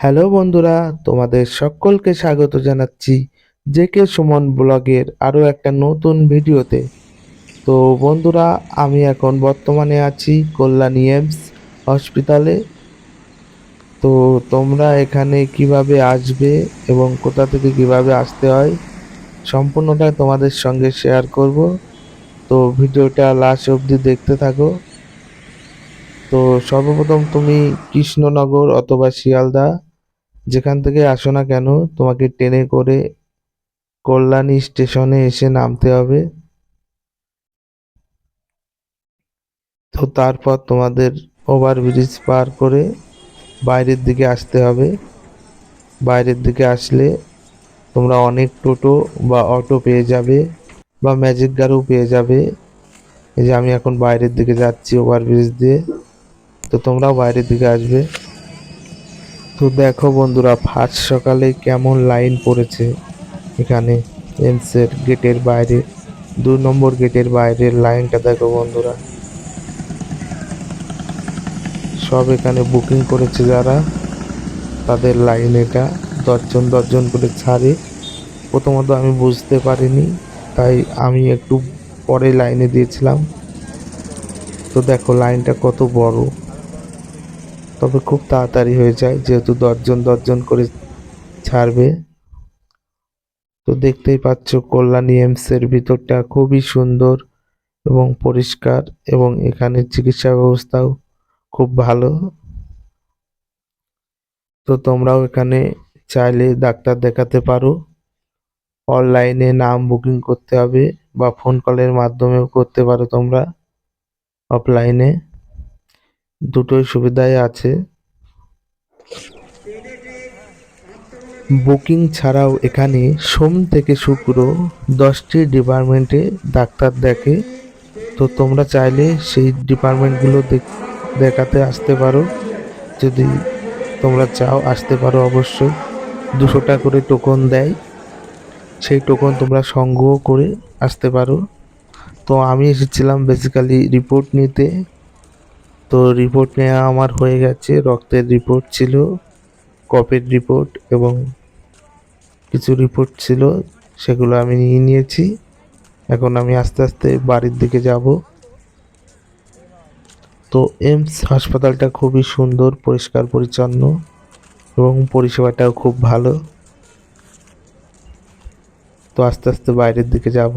Hello বন্ধুরা, তোমাদের সকলকে স্বাগত জানাচ্ছি জেকে সুমন ব্লগের আরও একটা নতুন ভিডিওতে। তো বন্ধুরা, আমি এখন বর্তমানে আছি কল্যাণী এমস হসপিটালে। তো তোমরা এখানে কীভাবে আসবে এবং কোথা থেকে কীভাবে আসতে হয় সম্পূর্ণটা তোমাদের সঙ্গে শেয়ার করব। তো ভিডিওটা লাস্ট অবধি দেখতে থাকো। তো সর্বপ্রথম তুমি কৃষ্ণনগর অথবা শিয়ালদা যেখান থেকে আসো না কেন, তোমাকে ট্রেনে করে কল্যাণী স্টেশনে এসে নামতে হবে। তো তারপর তোমাদের ওভারব্রিজ পার করে বাইরের দিকে আসতে হবে। বাইরের দিকে আসলে তোমরা অনেক টোটো বা অটো পেয়ে যাবে বা ম্যাজিক গাড়িও পেয়ে যাবে। এই যে আমি এখন বাইরের দিকে যাচ্ছি ওভারব্রিজ দিয়ে। তো তোমরাও বাইরের দিকে আসবে। তো দেখো বন্ধুরা, ফার্স্ট সকালে কেমন লাইন পড়েছে এখানে এমসের গেটের বাইরে দু নম্বর গেটের বাইরের লাইনটা দেখো বন্ধুরা। সব এখানে বুকিং করেছে যারা, তাদের লাইন এটা, দশজন দশজন করে ছাড়ে। প্রথমত আমি বুঝতে পারিনি, তাই আমি একটু পরে লাইনে দিয়েছিলাম। তো দেখো লাইনটা কত বড়। তবে খুব তাড়াতাড়ি হয়ে যায়, যেহেতু দশজন দশজন করে ছাড়বে। তো দেখতেই পাচ্ছ কল্যাণী এমসের ভিতরটা খুবই সুন্দর এবং পরিষ্কার এবং এখানে চিকিৎসা ব্যবস্থাও খুব ভালো। তো তোমরাও এখানে চাইলে ডাক্তার দেখাতে পারো। অনলাইনে নাম বুকিং করতে হবে বা ফোন কলের মাধ্যমেও করতে পারো তোমরা অফলাইনে দুটোই সুবিধাই আছে। বুকিং ছাড়াও এখানে সোম থেকে শুক্র দশটি ডিপার্টমেন্টে ডাক্তার দেখে। তো তোমরা চাইলে সেই ডিপার্টমেন্টগুলো দেখাতে আসতে পারো। যদি তোমরা চাও আসতে পারো অবশ্যই। দুশো টাকা করে টোকন দেয়। সেই টোকন তোমরা সংগ্রহ করে আসতে পারো। তো আমি এসেছিলাম বেসিক্যালি রিপোর্ট নিতে। তো রিপোর্ট নেওয়া আমার হয়ে গেছে, রক্তের রিপোর্ট ছিল কপের রিপোর্ট এবং কিছু রিপোর্ট ছিল, সেগুলো আমি নিয়ে নিয়েছি। এখন আমি আস্তে আস্তে বাড়ির দিকে যাব। তো এমস হাসপাতালটা খুবই সুন্দর, পরিষ্কার, পরিচ্ছন্ন এবং পরিষেবাটাও খুব ভালো। তো আস্তে আস্তে বাইরের দিকে যাব।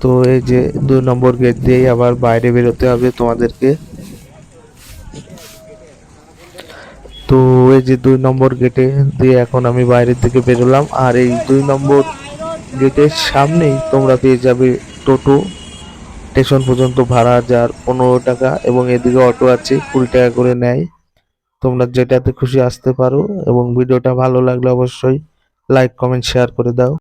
তো এই যে দুই নম্বর গেট দিয়েই আবার বাইরে বেরোতে হবে তোমাদেরকে। তো এই যে দুই নম্বর গেটে দিয়ে এখন আমি বাইরের দিকে বেরোলাম। আর এই দুই নম্বর গেটের সামনেই তোমরা পেয়ে যাবে টোটো। স্টেশন পর্যন্ত ভাড়া যার পনেরো টাকা এবং এদিকে অটো আছে, কুড়ি টাকা করে নেয়। তোমরা যেটাতে খুশি আসতে পারো এবং ভিডিওটা ভালো লাগলে অবশ্যই লাইক কমেন্ট শেয়ার করে দাও।